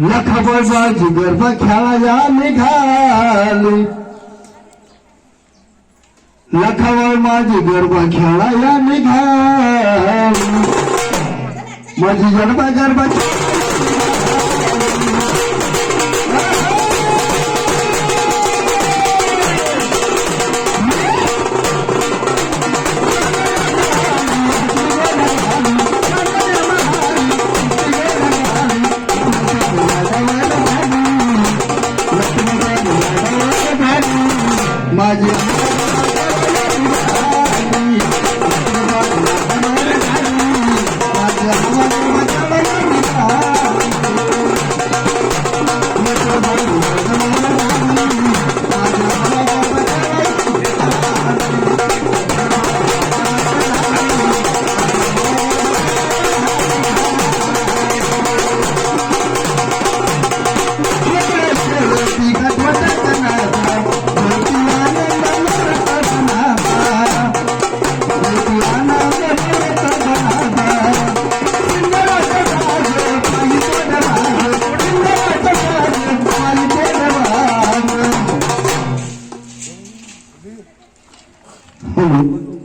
बाजी गरबा खेळाया निघाली. लखावर माझी गरबा खेळाया निघाली. माझी गरबा गरबा माझी 嗯。